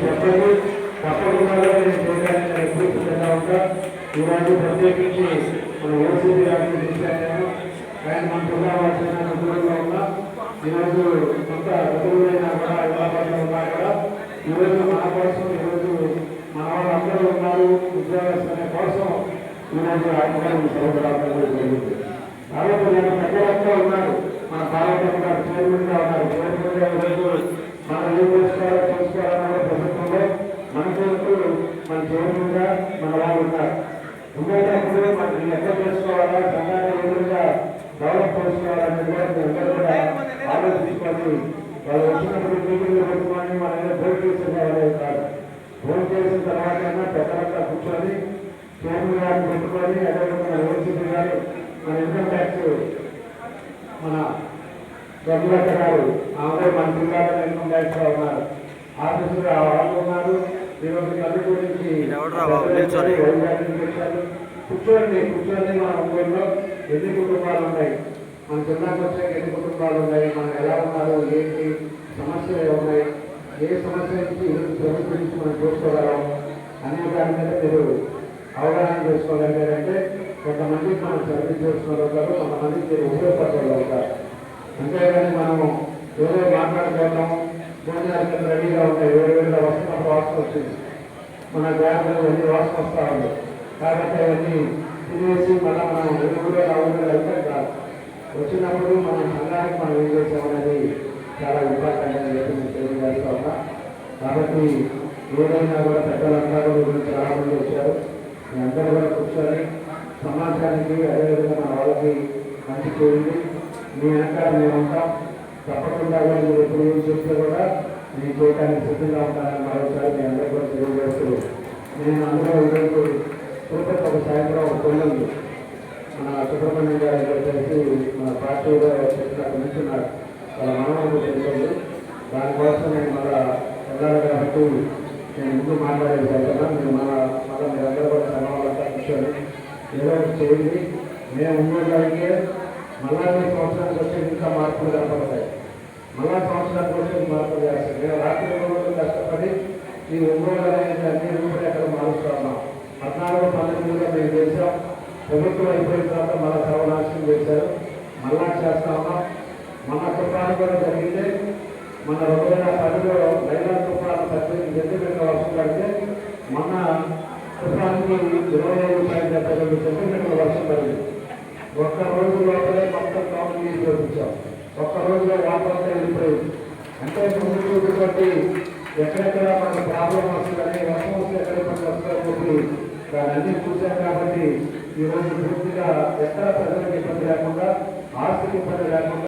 చెప్పండి తప్పకుండా నేను చేయడానికి నేను ఎప్పుడు సిద్ధంగా ఉంటా ఈరోజు ప్రత్యేకించి మన ఓసీపీ గారిని పిలిచాను ఆయన మన ఉన్నా ఈరోజు కొంత కూడా ఉన్నా కూడా ఈరోజు మన కోసం ఈరోజు మన వాళ్ళందరూ ఉన్నారు. ఉద్యోగస్తుల కోసం ఈరోజు ఆయన జరిగింది కాబట్టి నేను ఉన్నారు మన గారు ఉన్నారు ఈరోజు మనం ఏం చేసుకోవాలో చేసుకోవాలన్న ప్రభుత్వంలో మన చేస్తూ మన చైర్మన్ మన వాళ్ళు ఉన్నారు ఉండేటప్పుడు మనం ఎట్లా చేసుకోవాలా సంఘాన్ని ఏ డెవలప్ చేసుకోవాలనేది అందరూ కూడా ఆలోచించుకొని వాళ్ళు వచ్చినప్పుడు మీటింగ్లు పెట్టుకొని మన ఏదో భోజనం చేసిన వాళ్ళే కాదు భోజనం చేసిన తర్వాత పెద్దలంతా కూర్చొని చైర్మన్ గారిని పెట్టుకొని అదేవిధంగా మన ఓసీపీ గారు మన ఇన్కమ్ ట్యాక్స్ మన రఘులత గారు ఆమె ఇన్కమ్ ట్యాక్స్లో ఉన్నారు. ఆఫీసులో వాళ్ళు ఉన్నారు. ఈరోజు కళ్ళు గురించి. కూర్చోండి కూర్చోండి మన ఊళ్ళో ఎన్ని కుటుంబాలు ఉన్నాయి? మన జిల్లాకు వచ్చాక ఎన్ని కుటుంబాలు ఉన్నాయి? మనం ఎలా ఉన్నారు? ఏంటి? సమస్యలు ఉన్నాయి? ఏ సమస్య నుంచి ప్రభుత్వం నుంచి మనం చూసుకోగలం? అనే దాని మీద మీరు అవగాహన చేసుకోగలిగారంటే కొంతమందికి మనం సర్వీస్ చేసుకోగలుగుతారు కొంతమందికి మీరు ఉపయోగపడగలుగుతారు. అంతేగాని మనము ఏదో మాట్లాడుకోవడం భోజనాలు రెడీగా ఉంటాయి వేరు వేరుగా వస్తున్నప్పుడు వాసన వచ్చింది. మన గ్యాప్లో ఎన్ని వాసన వస్తారు ఉంది. కాబట్టి అవన్నీ తినేసి మళ్ళీ మనం ఎదుగులో రావడం అయితే కాదు. వచ్చినప్పుడు మన సంఘానికి మనం ఏం చేసామనేది చాలా ఇంపార్టెంట్ అని చెప్పి నేను తెలియజేస్తా ఉన్నా. కాబట్టి ఏదైనా కూడా పెద్దలందరూ గురించి చాలా వచ్చారు. మీ అందరూ కూడా కూర్చొని సమాజానికి అదేవిధంగా మన వాళ్ళకి మంచి చేయండి మీ వెనకాల మేము ఉంటాం తప్పకుండా కూడా మీరు ఎప్పుడు ఏం చెప్తే కూడా మీ చేయడానికి సిద్ధంగా ఉంటానని మరోసారి మీ అందరూ కూడా తెలియజేస్తూ నేను అందులో ఈరోజు తిరుపతి ఒక సాయంత్రం ఒక పెళ్ళి మన సుబ్రహ్మణ్యం గారు కలిసి మన పార్టీలో చెప్పినట్టు నుంచున్నారు వాళ్ళ మనవడు తెలిసింది. దానికోసం నేను మళ్ళా వెళ్ళాలి కాబట్టి నేను ముందు మాట్లాడేది కదా మీరు మన మళ్ళీ మీరందరూ కూడా సమావేశంగా కూర్చొని ఏదో చేయండి. మేము ఉండడానికి మళ్ళా మీ సంవత్సరానికి వచ్చే ఇంకా మార్పులు కనపడతాయి. మళ్ళా సంవత్సరానికి వచ్చే మార్పులు చేస్తాయి నేను రాత్రి రోజులు కష్టపడి ఈ ఒంగోలు అనేది అన్ని రూపురేఖలు మారుస్తా ఉన్నాం. పద్నాలుగు పంతొమ్మిదిలో మేము చేసాం ప్రభుత్వం అయిపోయిన తర్వాత మళ్ళా సర్వనాశనం చేశారు. మళ్ళా చేస్తామా మన కుటుంబాలు కూడా జరిగితే మన రెండు వేల పదిలో లైలా తుఫాను పద్దెనిమిది సెంటీమీటర్ల వర్షం పడితే మన తుఫాన్కి ఇరవై ఐదు పాయింట్ డెబ్బై రెండు సెంటీమీటర్ల వర్షం పడింది. ఒక్క రోజు లోపలే మొత్తం టౌన్ నీళ్ళు చూపించాం. ఒక్క రోజులో వాటర్ అంతా వెళ్ళిపోయింది అంటే ముందు చూపుబట్టి ఎక్కడెక్కడ మనకు ప్రాబ్లం వస్తుందని వర్షం వస్తే ఎక్కడ మనకు వస్తుందని చెప్పి దాన్ని చూసాం కాబట్టి ఈ పూర్తిగా ఎక్కడ ప్రజలకు ఇబ్బంది లేకుండా ఆస్తికి ఇబ్బంది లేకుండా